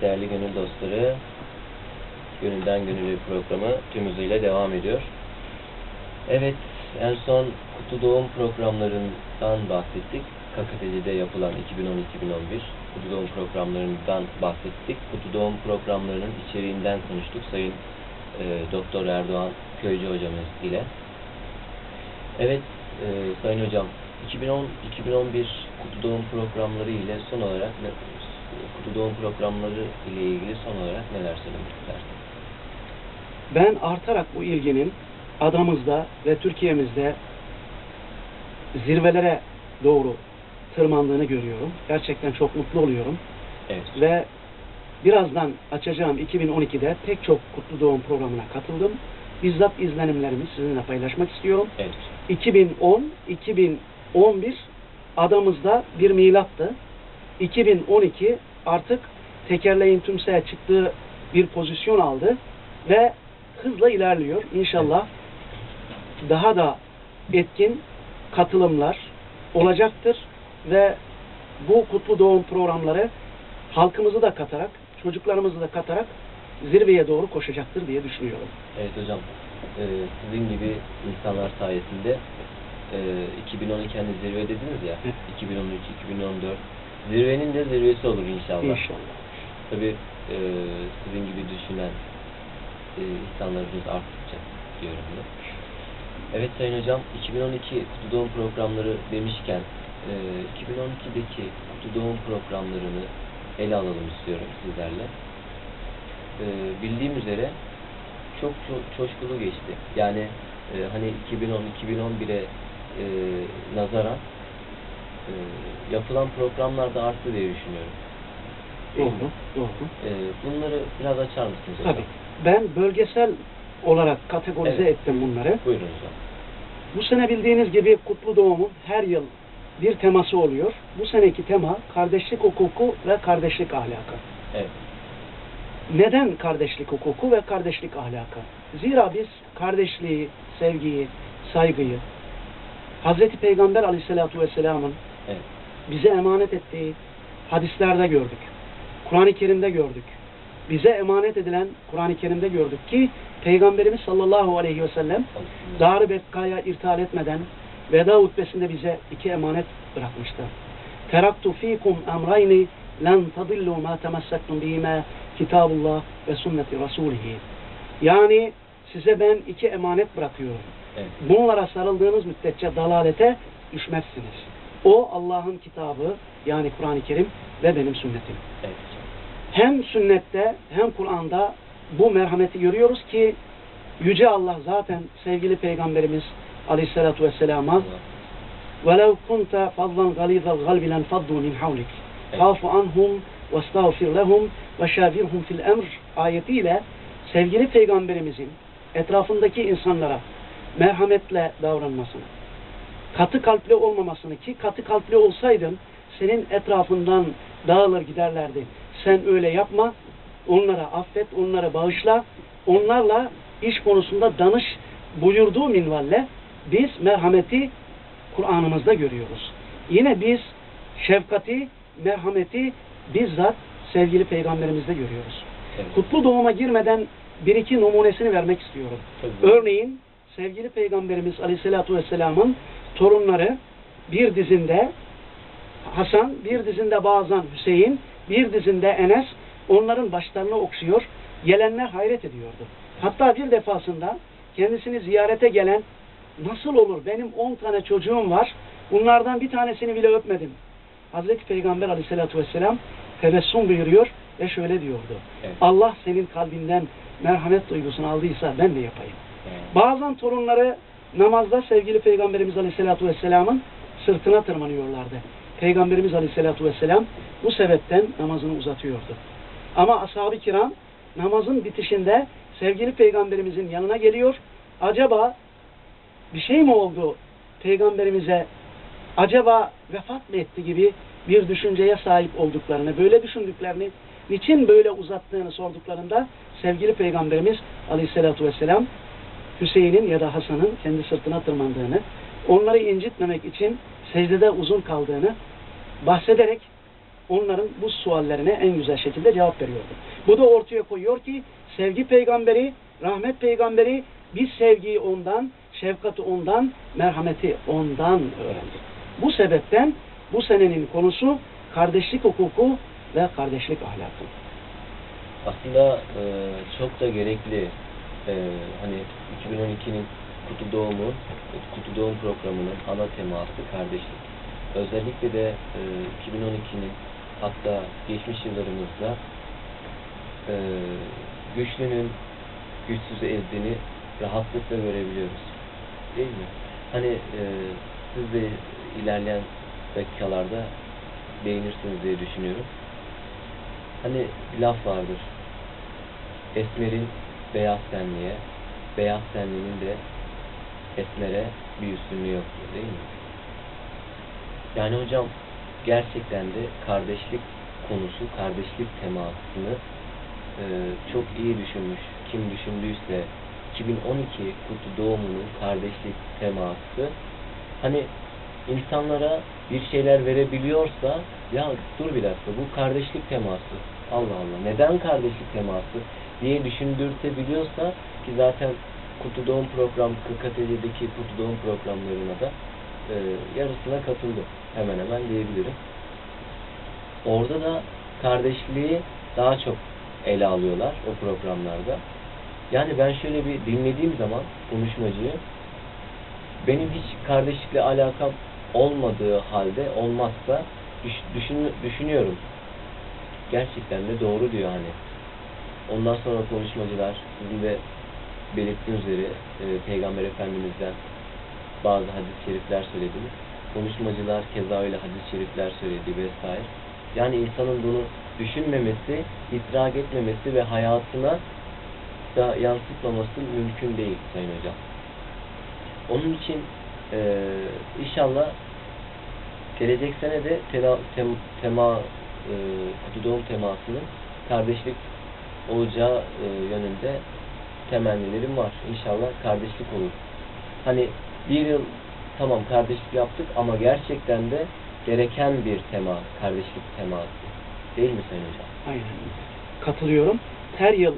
değerli gönül dostları. Gönülden Gönüllü programı tüm hızıyla devam ediyor. Evet, en son kutu doğum programlarından bahsettik. KKTC'de yapılan 2010-2011 kutu doğum programlarından bahsettik. Kutu doğum programlarının içeriğinden konuştuk Sayın e, Doktor Erdoğan Köycü hocamız ile. Evet, e, Sayın Hocam, 2010-2011 kutu doğum programları ile son olarak kutu doğum programları ile ilgili son olarak neler söylemek istersiniz? Ben artarak bu ilginin adamızda ve Türkiye'mizde zirvelere doğru tırmandığını görüyorum. Gerçekten çok mutlu oluyorum. Evet. Ve birazdan açacağım 2012'de pek çok kutlu doğum programına katıldım. Bizzat izlenimlerimi sizinle paylaşmak istiyorum. Evet. 2010, 2011 adamızda bir milattı. 2012 artık tekerleğin tümseye çıktığı bir pozisyon aldı ve hızla ilerliyor. İnşallah daha da etkin katılımlar olacaktır ve bu kutlu doğum programları halkımızı da katarak, çocuklarımızı da katarak zirveye doğru koşacaktır diye düşünüyorum. Evet hocam. Ee, sizin gibi insanlar sayesinde e, 2012 hani zirve dediniz ya. Evet. 2013, 2014 zirvenin de zirvesi olur inşallah. İnşallah. Tabii e, sizin gibi düşünen e, insanlarımız arttıkça diyorum bunu. Evet Sayın Hocam, 2012 kutu doğum programları demişken e, 2012'deki kutu doğum programlarını ele alalım istiyorum sizlerle. E, bildiğim üzere çok çok coşkulu geçti. Yani e, hani 2010-2011'e e, nazaran e, yapılan programlar da arttı diye düşünüyorum. Doğru, doğru. E, bunları biraz açar mısınız hocam? Tabii. Ben bölgesel olarak kategorize Evet. ettim bunları. Buyurun hocam. Bu sene bildiğiniz gibi kutlu doğumun her yıl bir teması oluyor. Bu seneki tema kardeşlik hukuku ve kardeşlik ahlakı. Evet. Neden kardeşlik hukuku ve kardeşlik ahlakı? Zira biz kardeşliği, sevgiyi, saygıyı Hazreti Peygamber aleyhissalatu vesselamın Evet. bize emanet ettiği hadislerde gördük. Kur'an-ı Kerim'de gördük. Bize emanet edilen Kur'an-ı Kerim'de gördük ki Peygamberimiz sallallahu aleyhi ve sellem Dar-ı Bekka'ya irtihal etmeden veda hutbesinde bize iki emanet bırakmıştı. Teraktu fikum emrayni len tadillu ma temessaktum bihima kitabullah ve sünneti rasulihi. Yani size ben iki emanet bırakıyorum. Evet. Bunlara sarıldığınız müddetçe dalalete düşmezsiniz. O Allah'ın kitabı yani Kur'an-ı Kerim ve benim sünnetim. Evet. hocam. Hem sünnette hem Kur'an'da bu merhameti görüyoruz ki Yüce Allah zaten sevgili Peygamberimiz Aleyhisselatü Vesselam'a وَلَوْ كُنْتَ فَضًّا غَلِيظَ الْغَلْبِ لَنْفَضُّوا مِنْ حَوْلِكَ فَاعْفُ عَنْهُمْ وَاسْتَغْفِرْ لَهُمْ وَشَاوِرْهُمْ فِي الْأَمْرِ ayetiyle sevgili Peygamberimizin etrafındaki insanlara merhametle davranmasını, katı kalpli olmamasını ki katı kalpli olsaydın senin etrafından dağılır giderlerdi. Sen öyle yapma, onlara affet, onlara bağışla, onlarla iş konusunda danış buyurduğu minvalle biz merhameti Kur'an'ımızda görüyoruz. Yine biz şefkati, merhameti bizzat sevgili peygamberimizde görüyoruz. Evet. Kutlu doğuma girmeden bir iki numunesini vermek istiyorum. Tabii. Örneğin sevgili Peygamberimiz Aleyhisselatü Vesselam'ın torunları bir dizinde Hasan, bir dizinde bazen Hüseyin, bir dizinde Enes onların başlarını okşuyor. Gelenler hayret ediyordu. Hatta bir defasında kendisini ziyarete gelen nasıl olur benim 10 tane çocuğum var bunlardan bir tanesini bile öpmedim. Hazreti Peygamber Aleyhisselatü Vesselam tebessüm buyuruyor ve şöyle diyordu. Evet. Allah senin kalbinden merhamet duygusunu aldıysa ben de yapayım. Bazen torunları namazda sevgili Peygamberimiz Aleyhisselatü Vesselam'ın sırtına tırmanıyorlardı. Peygamberimiz Aleyhisselatü Vesselam bu sebepten namazını uzatıyordu. Ama ashab-ı kiram namazın bitişinde sevgili Peygamberimizin yanına geliyor. Acaba bir şey mi oldu Peygamberimize? Acaba vefat mı etti gibi bir düşünceye sahip olduklarını, böyle düşündüklerini, niçin böyle uzattığını sorduklarında sevgili Peygamberimiz Aleyhisselatü Vesselam Hüseyin'in ya da Hasan'ın kendi sırtına tırmandığını, onları incitmemek için secdede uzun kaldığını bahsederek onların bu suallerine en güzel şekilde cevap veriyordu. Bu da ortaya koyuyor ki sevgi peygamberi, rahmet peygamberi biz sevgiyi ondan, şefkati ondan, merhameti ondan öğrendik. Bu sebepten bu senenin konusu kardeşlik hukuku ve kardeşlik ahlakı. Aslında e, çok da gerekli e, hani 2012'nin Kutu Doğumu, Kutu Doğum programının ana teması kardeşlik. Özellikle de e, 2012'nin hatta geçmiş yıllarımızda e, güçlünün güçsüzü ezdiğini rahatlıkla görebiliyoruz. Değil mi? Hani e, siz de ilerleyen dakikalarda beğenirsiniz diye düşünüyorum. Hani bir laf vardır. Esmer'in beyaz tenliğe, beyaz tenliğinin de esmere bir üstünlüğü yoktur değil mi? Yani hocam gerçekten de kardeşlik konusu, kardeşlik temasını e, çok iyi düşünmüş. Kim düşündüyse 2012 Kutu Doğumu'nun kardeşlik teması hani insanlara bir şeyler verebiliyorsa ya dur bir dakika bu kardeşlik teması Allah Allah neden kardeşlik teması diye düşündürtebiliyorsa ki zaten Kutu Doğum program KKTC'deki Kutu Doğum programlarına da e, yarısına katıldı hemen hemen diyebilirim. Orada da kardeşliği daha çok ele alıyorlar o programlarda. Yani ben şöyle bir dinlediğim zaman konuşmacıyı benim hiç kardeşlikle alakam olmadığı halde olmazsa düş- düşün, düşünüyorum. Gerçekten de doğru diyor hani. Ondan sonra konuşmacılar sizin de belirttiğiniz üzere e, Peygamber Efendimiz'den bazı hadis-i şerifler söylediniz. Konuşmacılar keza öyle hadis-i şerifler söyledi vesaire. Yani insanın bunu düşünmemesi, idrak etmemesi ve hayatına da yansıtmaması mümkün değil Sayın Hocam. Onun için eee, inşallah gelecek sene de tela, tem, tema eee, kutu doğum temasının kardeşlik olacağı eee, yönünde temennilerim var. İnşallah kardeşlik olur. Hani bir yıl tamam kardeşlik yaptık ama gerçekten de gereken bir tema, kardeşlik teması. Değil mi Sayın Hocam? Aynen. Katılıyorum. Her yıl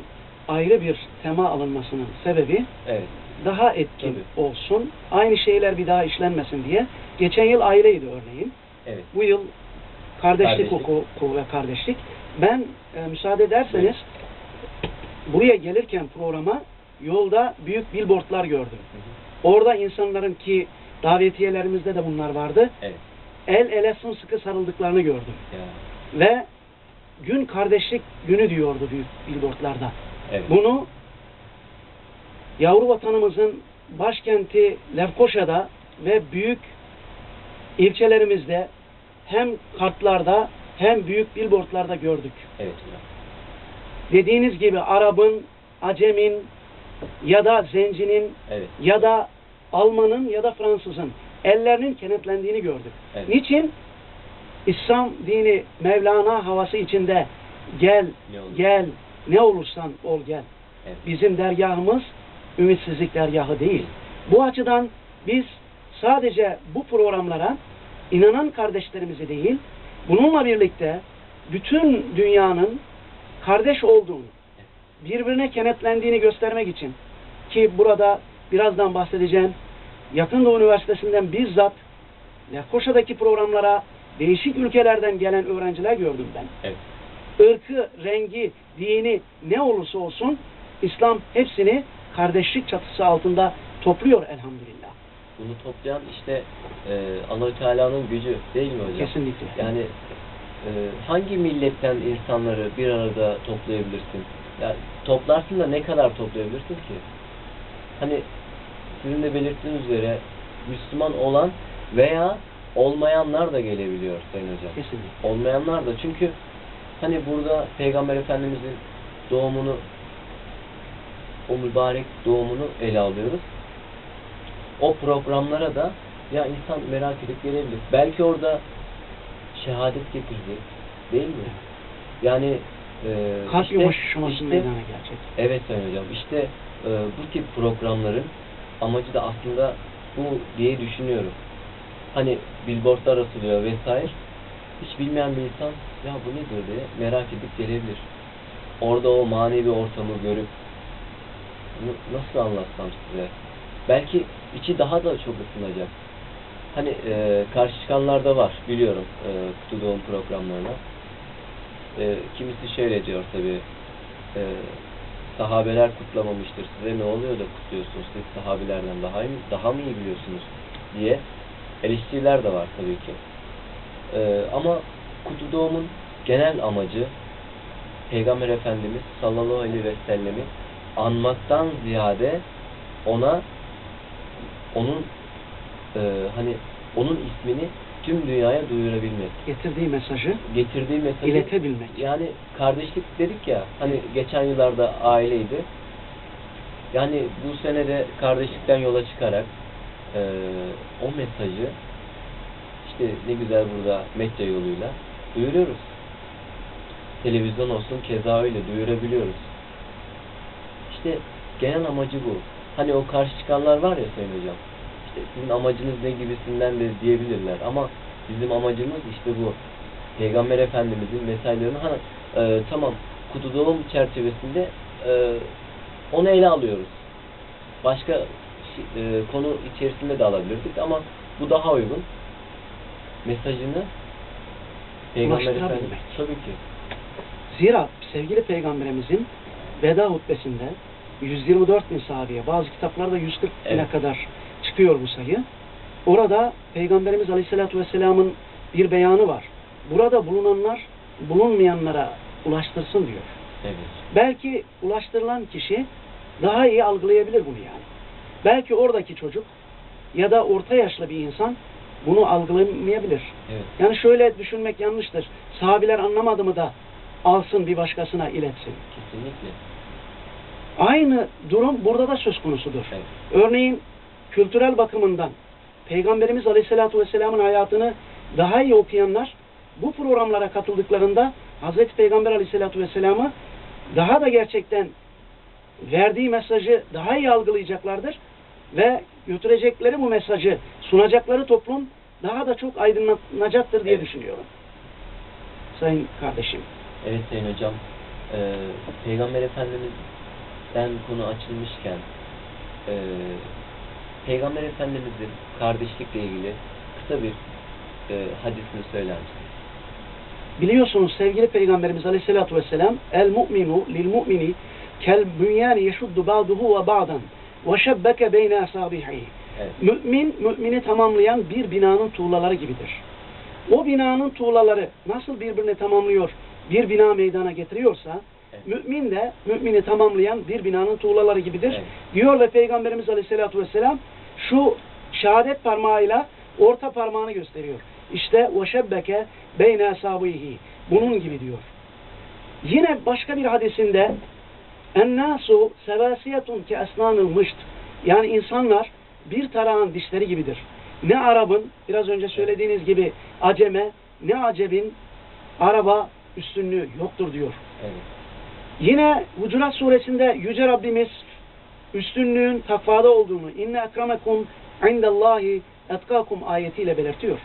ayrı bir tema alınmasının sebebi Evet. daha etkin Tabii. olsun. Aynı şeyler bir daha işlenmesin diye. Geçen yıl aileydi örneğin. Evet. Bu yıl kardeşlik, Kardeşlik. hukuku ve kardeşlik. Ben e, müsaade ederseniz buraya gelirken programa yolda büyük billboardlar gördüm. Hı hı. Orada insanların ki davetiyelerimizde de bunlar vardı. Evet. El ele sımsıkı sarıldıklarını gördüm. Ya. Ve gün kardeşlik günü diyordu büyük billboardlarda. Evet. Bunu yavru vatanımızın başkenti Lefkoşa'da ve büyük ilçelerimizde hem kartlarda hem büyük billboardlarda gördük. Evet hocam. Dediğiniz gibi Arap'ın, Acem'in ya da Zencinin Evet. ya da Alman'ın ya da Fransız'ın ellerinin kenetlendiğini gördük. Evet. Niçin? İslam dini Mevlana havası içinde gel, Ne olur? gel, ne olursan ol gel. Evet. Bizim dergahımız ümitsizlik dergahı değil. Bu açıdan biz sadece bu programlara inanan kardeşlerimizi değil, bununla birlikte bütün dünyanın kardeş olduğunu, birbirine kenetlendiğini göstermek için ki burada birazdan bahsedeceğim Yakın Doğu Üniversitesi'nden bizzat Lefkoşa'daki programlara değişik ülkelerden gelen öğrenciler gördüm ben Evet. ırkı, rengi, dini ne olursa olsun İslam hepsini kardeşlik çatısı altında topluyor elhamdülillah. Bunu toplayan işte e, Allahü Teala'nın gücü değil mi hocam? Kesinlikle. Yani hangi milletten insanları bir arada toplayabilirsin? Ya toplarsın da ne kadar toplayabilirsin ki? Hani sizin de belirttiğiniz üzere Müslüman olan veya olmayanlar da gelebiliyor Sayın Hocam. Kesinlikle. Olmayanlar da çünkü hani burada Peygamber Efendimizin doğumunu o mübarek doğumunu ele alıyoruz. O programlara da ya insan merak edip gelebilir. Belki orada şehadet getirecek. Değil mi? Yani e, Kalp işte- yumuşaması işte- meydana gelecek. Evet Sayın Hocam. İşte e, bu tip programların amacı da aslında bu diye düşünüyorum. Hani billboardlar asılıyor vesaire. hiç bilmeyen bir insan ya bu nedir diye merak edip gelebilir. Orada o manevi ortamı görüp nasıl anlatsam size belki içi daha da çok ısınacak. Hani e, karşı çıkanlar da var biliyorum e, kutu doğum programlarına. E, kimisi şöyle diyor tabi e, sahabeler kutlamamıştır size ne oluyor da kutluyorsunuz siz sahabelerden daha iyi, daha mı iyi biliyorsunuz diye eleştiriler de var tabii ki. E, ama kutu doğumun genel amacı Peygamber Efendimiz sallallahu aleyhi ve sellemi anmaktan ziyade ona onun e, hani onun ismini tüm dünyaya duyurabilmek. Getirdiği mesajı Getirdiği mesajı iletebilmek. yani kardeşlik dedik ya hani geçen yıllarda aileydi. Yani bu sene de kardeşlikten yola çıkarak e, o mesajı işte ne güzel burada medya yoluyla duyuruyoruz. Televizyon olsun keza öyle duyurabiliyoruz. İşte genel amacı bu. Hani o karşı çıkanlar var ya Sayın Hocam. İşte sizin amacınız ne gibisinden de diyebilirler ama bizim amacımız işte bu. Peygamber Efendimizin mesajlarını ha, e, tamam kutu doğum çerçevesinde e, onu ele alıyoruz. Başka e, konu içerisinde de alabilirdik ama bu daha uygun. Mesajını Peygamber. Efendimiz tabii ki. Zira sevgili peygamberimizin veda hutbesinde 124 bin sahabeye, bazı kitaplarda 140 bine Evet. kadar çıkıyor bu sayı. Orada Peygamberimiz Aleyhisselatü Vesselam'ın bir beyanı var. Burada bulunanlar bulunmayanlara ulaştırsın diyor. Evet. Belki ulaştırılan kişi daha iyi algılayabilir bunu yani. Belki oradaki çocuk ya da orta yaşlı bir insan bunu algılamayabilir. Evet. Yani şöyle düşünmek yanlıştır. Sahabiler anlamadı mı da alsın bir başkasına iletsin. Kesinlikle. Aynı durum burada da söz konusudur. Evet. Örneğin kültürel bakımından Peygamberimiz Aleyhisselatü Vesselam'ın hayatını daha iyi okuyanlar bu programlara katıldıklarında Hazreti Peygamber Aleyhisselatü Vesselam'ı daha da gerçekten verdiği mesajı daha iyi algılayacaklardır ve götürecekleri bu mesajı sunacakları toplum daha da çok aydınlanacaktır diye Evet. düşünüyorum. Sayın kardeşim. Evet Sayın Hocam. Ee, Peygamber Efendimiz'den konu açılmışken ee, Peygamber Efendimiz'in kardeşlikle ilgili kısa bir ee, hadisini söyler misiniz? Biliyorsunuz sevgili Peygamberimiz Aleyhisselatü Vesselam el mu'minu lil mu'mini kel bünyani yeşuddu ba'duhu ve ba'dan ve şebbeke beyne asabihi. Evet. Mümin, mümini tamamlayan bir binanın tuğlaları gibidir. O binanın tuğlaları nasıl birbirini tamamlıyor, bir bina meydana getiriyorsa, Evet. mümin de mümini tamamlayan bir binanın tuğlaları gibidir. Evet. Diyor ve Peygamberimiz Aleyhisselatü Vesselam şu şehadet parmağıyla orta parmağını gösteriyor. İşte şebbeke beyne asabihi. Bunun gibi diyor. Yine başka bir hadisinde sevâsiyetun ki esnânıl mışt. Yani insanlar bir tarağın dişleri gibidir. Ne Arap'ın biraz önce söylediğiniz gibi aceme ne acebin araba üstünlüğü yoktur diyor. Evet. Yine Hucurat suresinde Yüce Rabbimiz üstünlüğün takvada olduğunu inne ekremekum indallahi etkakum ayetiyle belirtiyor.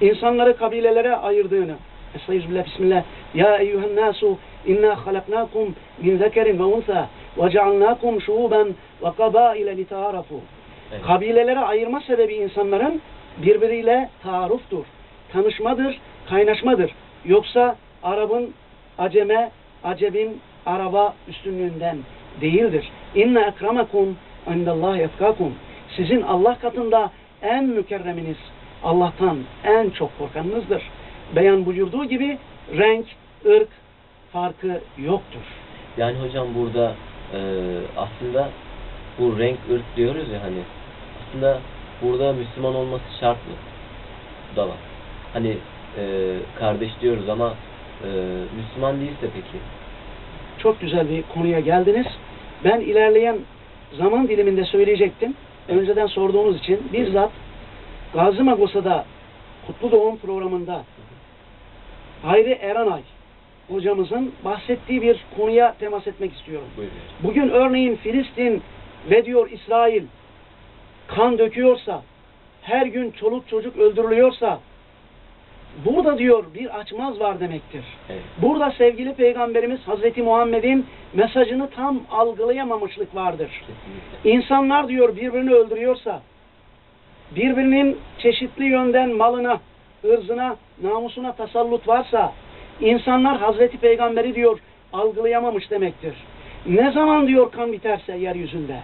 İnsanları kabilelere ayırdığını Estağfirullah Bismillah Ya eyyühen nasu inna halaknakum min zekerin ve unsa ve cealnakum şuuben ve kabaile litarafu Evet. Kabilelere ayırma sebebi insanların birbiriyle taarruftur, tanışmadır, kaynaşmadır. Yoksa Arap'ın aceme, acebin araba üstünlüğünden değildir. İnne ekramakum indallahi etkakum. Sizin Allah katında en mükerreminiz, Allah'tan en çok korkanınızdır. Beyan buyurduğu gibi renk, ırk farkı yoktur. Yani hocam burada e, aslında bu renk ırk diyoruz ya hani aslında burada Müslüman olması şart mı? Da var. Hani e, kardeş diyoruz ama e, Müslüman değilse peki? Çok güzel bir konuya geldiniz. Ben ilerleyen zaman diliminde söyleyecektim. Önceden sorduğunuz için bizzat Gazi Magosa'da Kutlu Doğum programında Hayri Eranay hocamızın bahsettiği bir konuya temas etmek istiyorum. Buyurun. Bugün örneğin Filistin ve diyor İsrail kan döküyorsa, her gün çoluk çocuk öldürülüyorsa, burada diyor bir açmaz var demektir. Evet. Burada sevgili Peygamberimiz Hazreti Muhammed'in mesajını tam algılayamamışlık vardır. Kesinlikle. İnsanlar diyor birbirini öldürüyorsa, birbirinin çeşitli yönden malına, ırzına, namusuna tasallut varsa, insanlar Hazreti Peygamberi diyor algılayamamış demektir. Ne zaman diyor kan biterse yeryüzünde,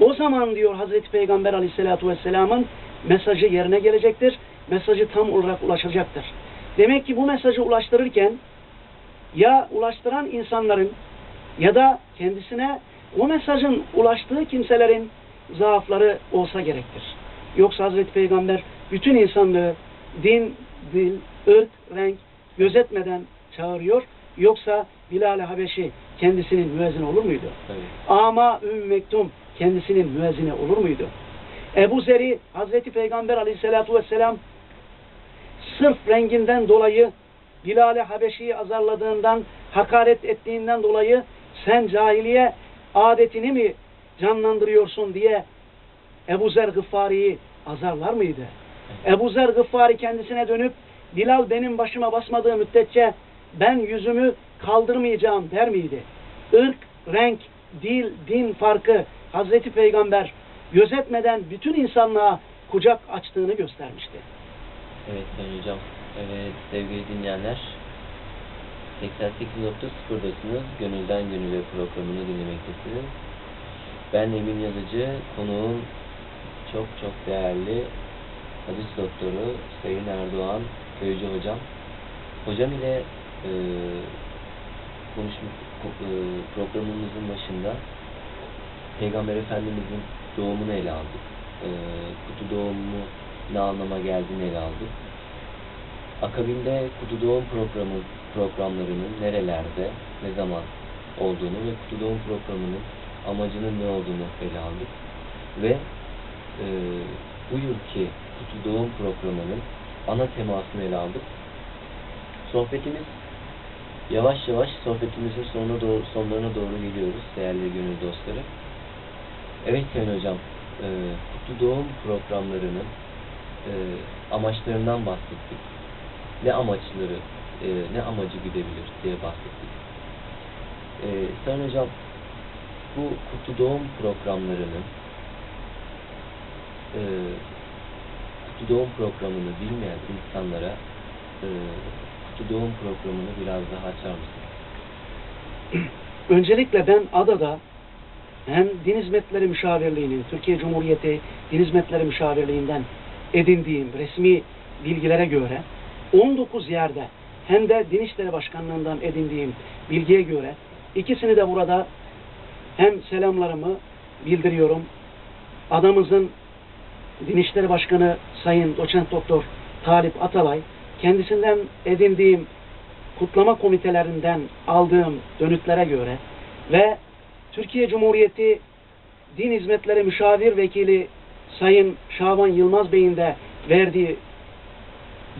o zaman diyor Hazreti Peygamber Aleyhisselatü Vesselam'ın mesajı yerine gelecektir. Mesajı tam olarak ulaşacaktır. Demek ki bu mesajı ulaştırırken ya ulaştıran insanların ya da kendisine o mesajın ulaştığı kimselerin zaafları olsa gerektir. Yoksa Hazreti Peygamber bütün insanlığı din, dil, ırk, renk gözetmeden çağırıyor. Yoksa Bilal-i Habeşi kendisinin müezzini olur muydu? Tabii. Ama Ümmü Mektum kendisinin müezzini olur muydu? Ebu Zer'i Hazreti Peygamber aleyhissalatu vesselam sırf renginden dolayı Bilal-i Habeşi'yi azarladığından, hakaret ettiğinden dolayı sen cahiliye adetini mi canlandırıyorsun diye Ebu Zer Gıffari'yi azarlar mıydı? Ebu Zer Gıffari kendisine dönüp Bilal benim başıma basmadığı müddetçe ben yüzümü kaldırmayacağım der miydi? Irk, renk, dil, din farkı Hazreti Peygamber gözetmeden bütün insanlığa kucak açtığını göstermişti. Evet Sayın Hocam. Evet sevgili dinleyenler. 88.0'dasınız. Gönülden Gönüle programını dinlemektesiniz. Ben Emin Yazıcı. Konuğum çok çok değerli hadis doktoru Sayın Erdoğan Köycü Hocam. Hocam ile e, konuşmuş, e, programımızın başında Peygamber Efendimizin doğumunu ele aldık. E, kutu doğumu ne anlama geldiğini ele aldık. Akabinde kutu doğum programı programlarının nerelerde, ne zaman olduğunu ve kutu doğum programının amacının ne olduğunu ele aldık. Ve e, bu yılki kutu doğum programının ana temasını ele aldık. Sohbetimiz yavaş yavaş sohbetimizin sonuna doğru, sonlarına doğru geliyoruz değerli gönül dostları. Evet Sayın Hocam, e, kutu doğum programlarının e, amaçlarından bahsettik. Ne amaçları, e, ne amacı güdebilir diye bahsettik. E, Sayın Hocam, bu kutu doğum programlarının e, kutu doğum programını bilmeyen insanlara e, kutu doğum programını biraz daha açar mısınız? Öncelikle ben adada hem Din Hizmetleri Müşavirliği'nin, Türkiye Cumhuriyeti Din Hizmetleri Müşavirliği'nden edindiğim resmi bilgilere göre 19 yerde hem de Din İşleri Başkanlığı'ndan edindiğim bilgiye göre ikisini de burada hem selamlarımı bildiriyorum. Adamızın Din İşleri Başkanı Sayın Doçent Doktor Talip Atalay kendisinden edindiğim kutlama komitelerinden aldığım dönütlere göre ve Türkiye Cumhuriyeti Din Hizmetleri Müşavir Vekili Sayın Şaban Yılmaz Bey'in de verdiği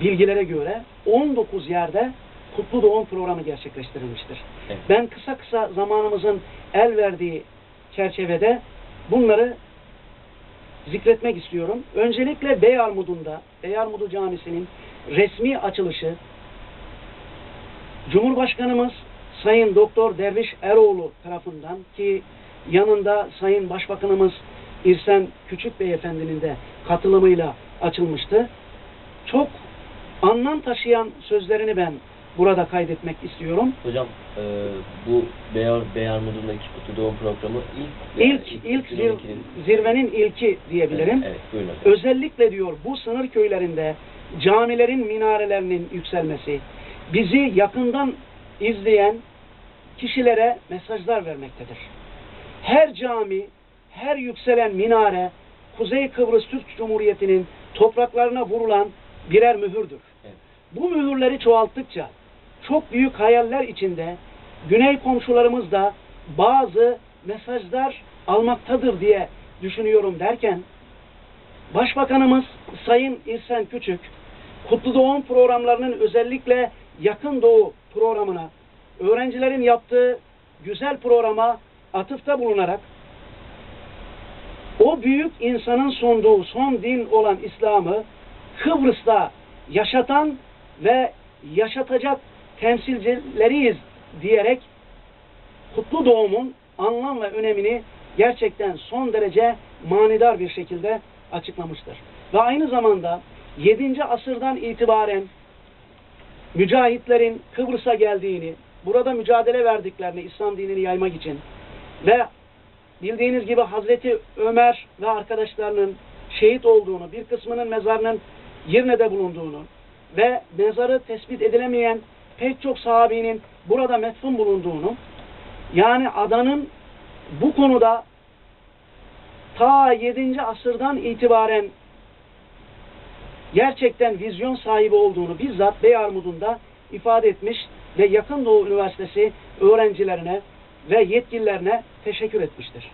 bilgilere göre 19 yerde kutlu doğum programı gerçekleştirilmiştir. Evet. Ben kısa kısa zamanımızın el verdiği çerçevede bunları zikretmek istiyorum. Öncelikle Beyarmud'unda, Beyarmudu Camisi'nin resmi açılışı Cumhurbaşkanımız Sayın Doktor Derviş Eroğlu tarafından ki yanında Sayın Başbakanımız İrsen Küçük Beyefendinin de katılımıyla açılmıştı. Çok anlam taşıyan sözlerini ben burada kaydetmek istiyorum. Hocam e, bu Beyar Beyarmud'undaki kutu doğum programı ilk İlk, ilk zir- 2012'nin zirvenin ilki diyebilirim. Evet, evet buyurun. Özellikle diyor bu sınır köylerinde camilerin minarelerinin yükselmesi bizi yakından izleyen kişilere mesajlar vermektedir. Her cami, her yükselen minare Kuzey Kıbrıs Türk Cumhuriyeti'nin topraklarına vurulan birer mühürdür. Evet. Bu mühürleri çoğalttıkça çok büyük hayaller içinde güney komşularımız da bazı mesajlar almaktadır diye düşünüyorum derken Başbakanımız Sayın İrsen Küçük Kutlu Doğum programlarının özellikle Yakın Doğu programına öğrencilerin yaptığı güzel programa atıfta bulunarak o büyük insanın sunduğu son din olan İslam'ı Kıbrıs'ta yaşatan ve yaşatacak temsilcileriyiz diyerek kutlu doğumun anlam ve önemini gerçekten son derece manidar bir şekilde açıklamıştır. Ve aynı zamanda 7. asırdan itibaren mücahitlerin Kıbrıs'a geldiğini, burada mücadele verdiklerini İslam dinini yaymak için ve bildiğiniz gibi Hazreti Ömer ve arkadaşlarının şehit olduğunu, bir kısmının mezarının Yirne'de bulunduğunu ve mezarı tespit edilemeyen pek çok sahabinin burada metfun bulunduğunu, yani adanın bu konuda ta 7. asırdan itibaren gerçekten vizyon sahibi olduğunu bizzat Beyarmud'unda ifade etmiş ve Yakın Doğu Üniversitesi öğrencilerine ve yetkililerine teşekkür etmiştir.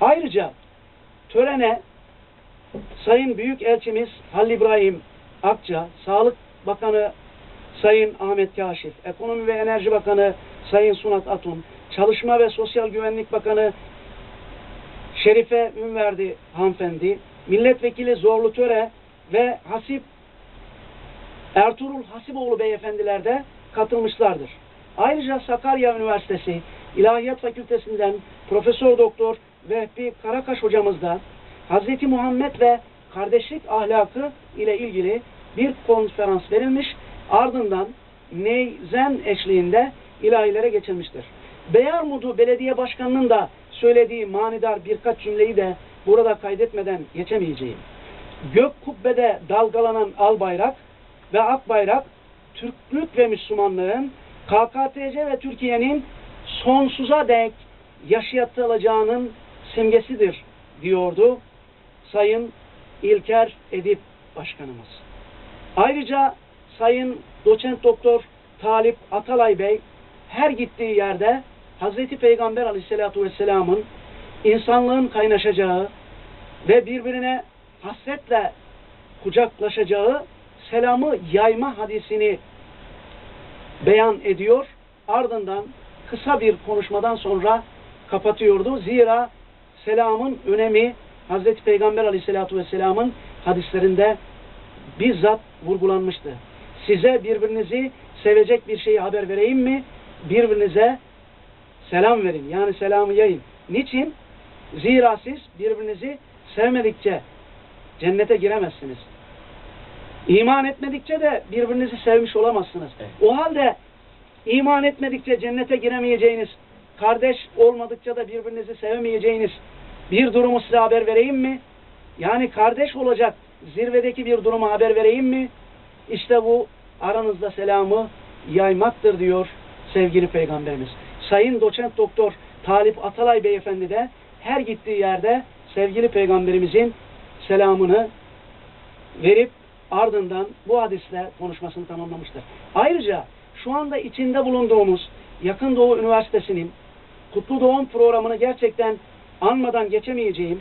Ayrıca törene Sayın Büyükelçimiz Halil İbrahim Akça, Sağlık Bakanı Sayın Ahmet Kaşif, Ekonomi ve Enerji Bakanı Sayın Sunat Atun, Çalışma ve Sosyal Güvenlik Bakanı Şerife Ünverdi hanımefendi, Milletvekili Zorlu Töre ve Hasip Ertuğrul Hasiboğlu beyefendiler de katılmışlardır. Ayrıca Sakarya Üniversitesi İlahiyat Fakültesinden Profesör Doktor Vehbi Karakaş hocamız da Hz. Muhammed ve kardeşlik ahlakı ile ilgili bir konferans verilmiş. Ardından neyzen eşliğinde ilahilere geçilmiştir. Beyarmudu Belediye Başkanı'nın da söylediği manidar birkaç cümleyi de burada kaydetmeden geçemeyeceğim. Gök kubbede dalgalanan al bayrak ve ak bayrak Türklük ve Müslümanlığın KKTC ve Türkiye'nin sonsuza dek yaşatılacağının simgesidir diyordu Sayın İlker Edip Başkanımız. Ayrıca Sayın Doçent Doktor Talip Atalay Bey her gittiği yerde Hazreti Peygamber Aleyhisselatü Vesselam'ın insanlığın kaynaşacağı ve birbirine hasretle kucaklaşacağı selamı yayma hadisini beyan ediyor. Ardından kısa bir konuşmadan sonra kapatıyordu. Zira selamın önemi Hazreti Peygamber Aleyhisselatü Vesselam'ın hadislerinde bizzat vurgulanmıştı. Size birbirinizi sevecek bir şeyi haber vereyim mi? Birbirinize selam verin. Yani selamı yayın. Niçin? Zira siz birbirinizi sevmedikçe cennete giremezsiniz. İman etmedikçe de birbirinizi sevmiş olamazsınız. Evet. O halde iman etmedikçe cennete giremeyeceğiniz, kardeş olmadıkça da birbirinizi sevemeyeceğiniz bir durumu size haber vereyim mi? Yani kardeş olacak zirvedeki bir durumu haber vereyim mi? İşte bu aranızda selamı yaymaktır diyor sevgili peygamberimiz. Sayın doçent doktor Talip Atalay beyefendi de her gittiği yerde sevgili peygamberimizin selamını verip ardından bu hadisle konuşmasını tamamlamıştır. Ayrıca şu anda içinde bulunduğumuz Yakın Doğu Üniversitesi'nin Kutlu Doğum programını gerçekten anmadan geçemeyeceğim